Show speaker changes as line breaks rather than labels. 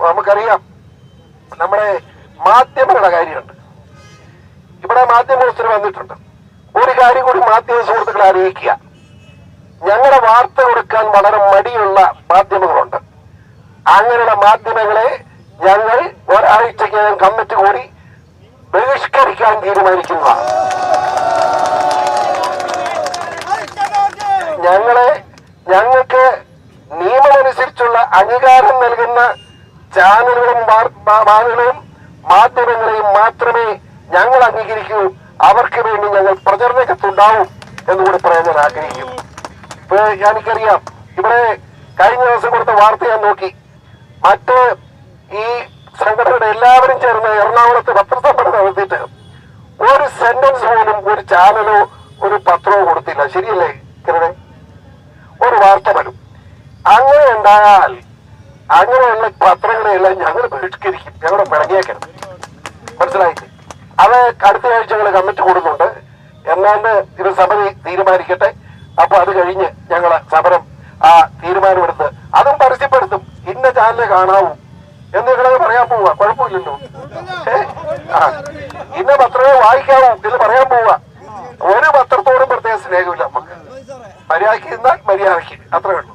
നമുക്കറിയാം നമ്മുടെ മാധ്യമങ്ങളുടെ കാര്യമുണ്ട്. ഇവിടെ മാധ്യമോത്സരം വന്നിട്ടുണ്ട്. ഒരു കാര്യം കൂടി മാധ്യമ സുഹൃത്തുക്കളെ അറിയിക്കുക ഞങ്ങളുടെ വാർത്ത കൊടുക്കാൻ വളരെ മടിയുള്ള മാധ്യമങ്ങളുണ്ട്. അങ്ങനെയുള്ള മാധ്യമങ്ങളെ ഞങ്ങൾ ഒരാഴ്ചക്കകം കമ്മിറ്റി കൂടി ബഹിഷ്കരിക്കാൻ തീരുമാനിക്കുന്നതാണ് ഞങ്ങളെ ഞങ്ങൾക്ക് നിയമമനുസരിച്ചുള്ള അംഗീകാരം നൽകുന്ന ചാനലുകളും വാഹനങ്ങളും മാധ്യമങ്ങളെയും മാത്രമേ ഞങ്ങൾ അംഗീകരിക്കൂ. അവർക്ക് വേണ്ടി ഞങ്ങൾ പ്രചരണത്തുണ്ടാവും എന്നുകൂടി പറയാൻ ഞാൻ ആഗ്രഹിക്കുന്നു. ഇപ്പൊ എനിക്കറിയാം. ഇവിടെ കഴിഞ്ഞ ദിവസം കൊടുത്ത വാർത്ത ഞാൻ നോക്കി. മറ്റ് ഈ സംഘടനയുടെ എല്ലാവരും ചേർന്ന് എറണാകുളത്ത് പത്രസമ്മേളനം നടത്തിയിട്ട് ഒരു സെന്റൻസ് പോലും ഒരു ചാനലോ ഒരു പത്രമോ കൊടുത്തില്ല. ശരിയല്ലേ കിരണേ? ഒരു വാർത്ത വരും അങ്ങനെ ഉണ്ടായാൽ അങ്ങനെയുള്ള പത്രങ്ങളെല്ലാം ഞങ്ങൾ ബഹിഷ്കരിക്കും. ഞങ്ങളുടെ പിണങ്ങിയേക്കണം മനസ്സിലായില്ലേ? അത് അടുത്ത ആഴ്ച ഞങ്ങൾ കമ്മിറ്റി കൊടുക്കുന്നുണ്ട് എന്നാണ്ട് ഇത് സമിതി തീരുമാനിക്കട്ടെ. അപ്പൊ അത് കഴിഞ്ഞ് ഞങ്ങൾ സമരം ആ തീരുമാനമെടുത്ത് അതും പരസ്യപ്പെടുത്തും. ഇന്ന ചാനൽ കാണാവൂ എന്ന് നിങ്ങളത് പറയാൻ പോവുക കുഴപ്പമില്ലല്ലോ. ഇന്ന പത്രമേ വായിക്കാവൂ എന്ന് പറയാൻ പോവുക ഒരു പത്രത്തോടും പ്രത്യേക സ്നേഹമില്ല നമുക്ക്. മര്യാദയ്ക്ക് ഇന്നാൽ മര്യാദയ്ക്ക്. അത്രേ ഉള്ളൂ.